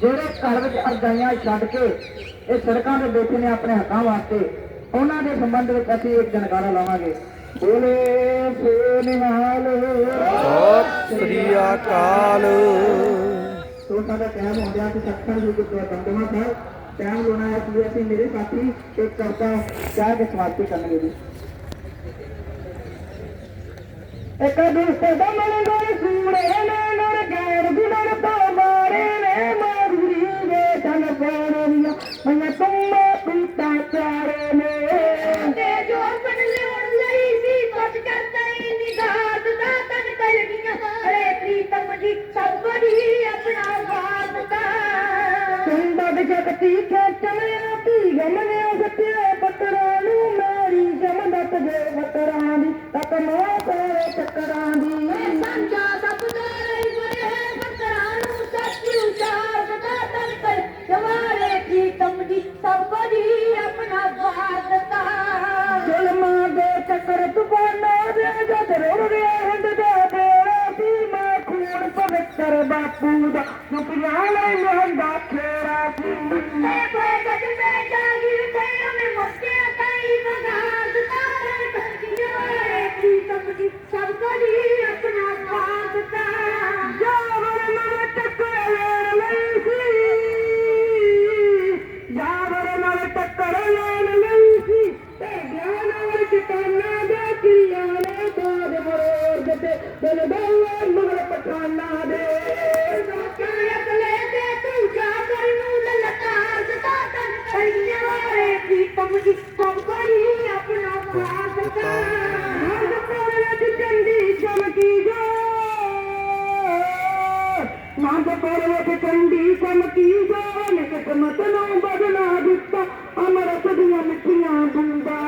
ਜਿਹੜੇ ਘਰ ਵਿੱਚ ਅਰਦਾਈਆਂ ਛੱਡ ਕੇ ਇਹ ਸੜਕਾਂ ਤੇ ਬੈਠੇ ਨੇ ਆਪਣੇ ਹੱਕਾਂ ਵਾਸਤੇ ਉਹਨਾਂ ਦੇ ਸੰਬੰਧ ਵਿੱਚ ਅਸੀਂ ਇੱਕ ਜਨਕਾਰਾ ਲਾਵਾਂਗੇ। ਬੋਲੇ ਸੋ ਨਿਹਾਲ ਸਤਿ ਸ੍ਰੀ ਅਕਾਲ। ਸੋ ਸਾਡਾ ਟਾਈਮ ਹੋ ਗਿਆ ਕਿ ਸੱਖਣ ਜੀ ਗੁਰਦੁਆਰਾ ਦਮਦਮਾ ਸਾਹਿਬ। ਟਾਈਮ ਲੋਣਾ ਹੈ ਕਿ ਅਸੀਂ ਮੇਰੇ ਸਾਥੀ ਇੱਕ ਕਰਤਾ ਚਾਹ ਕੇ ਸਮਾਪਤੀ ਕਰਨਗੇ ਜੀ। ਇੱਕ ਦੂਸਰੇ ਦਾ ਮਨ ਗੋਰ ਸੂੜੇ ਨੇ ਨਰ ਤਨ ਪੇਰੀਆਂ ਮੈਂ ਤੁਮੇ ਪੀਤਾ ਚਾਰੇ ਤੇ ਜੋ ਲਿਉਣ ਲਈ ਸੀ ਕੁਝ ਕਰਦਾ ਹੀ ਨਿਗਾਹ ਦਾ ਤਨ ਕਰ ਗਈਆਂ ਅਰੇ ਪ੍ਰੀਤਮ ਜੀ ਸਭ ਬੜੀ ਆਪਣਾ ਵਾਸਤਾ ਚੰਦਾ ਦੇ ਜਗਤੀ ਖੇਚਣਿਆ ਧੀ ਗਮਨੇ ਸੱਤਿਆ ਪਤਰਾਂ ਨੂੰ ਮੇਰੀ ਜਮਦਤ ਦੇ ਵਤਰਾਂ ਦੀ ਤਤ ਮੋ तूं पतरो वेहंदी खून पवित्र बापू दुकान ਮਰੋੜ ਦਿਲ ਬੱਲੇ ਮਗਰ ਪਠਾਨਾ ਦੇ ਲੋਕਾਂ ਅਗਲੇ ਤੇ ਤੂੰ ਜਾ ਕਰ ਨੂੰ ਲਲਕਾਰ ਦਾ। ਤਨ ਕਈਆਂ ਵਾਰੇ ਪ੍ਰੀਤਮ ਜੀ ਸਭ ਬੜੀ ਆਪਣਾ ਵਾਸਤਾ ਹਰ ਕੋਲ ਵਿੱਚ ਚੰਡੀ ਚਮਕੀ ਜੋ ਨੰਦ ਕੋਲ ਵਿੱਚ ਚੰਡੀ ਚਮਕੀ ਜੋ ਨਿਕਟ ਮਤ ਬਦਲਾ ਦਿੱਤਾ ਅਮਰਤ ਦੀਆਂ ਮਿੱਠੀਆਂ ਬੂੰਦਾਂ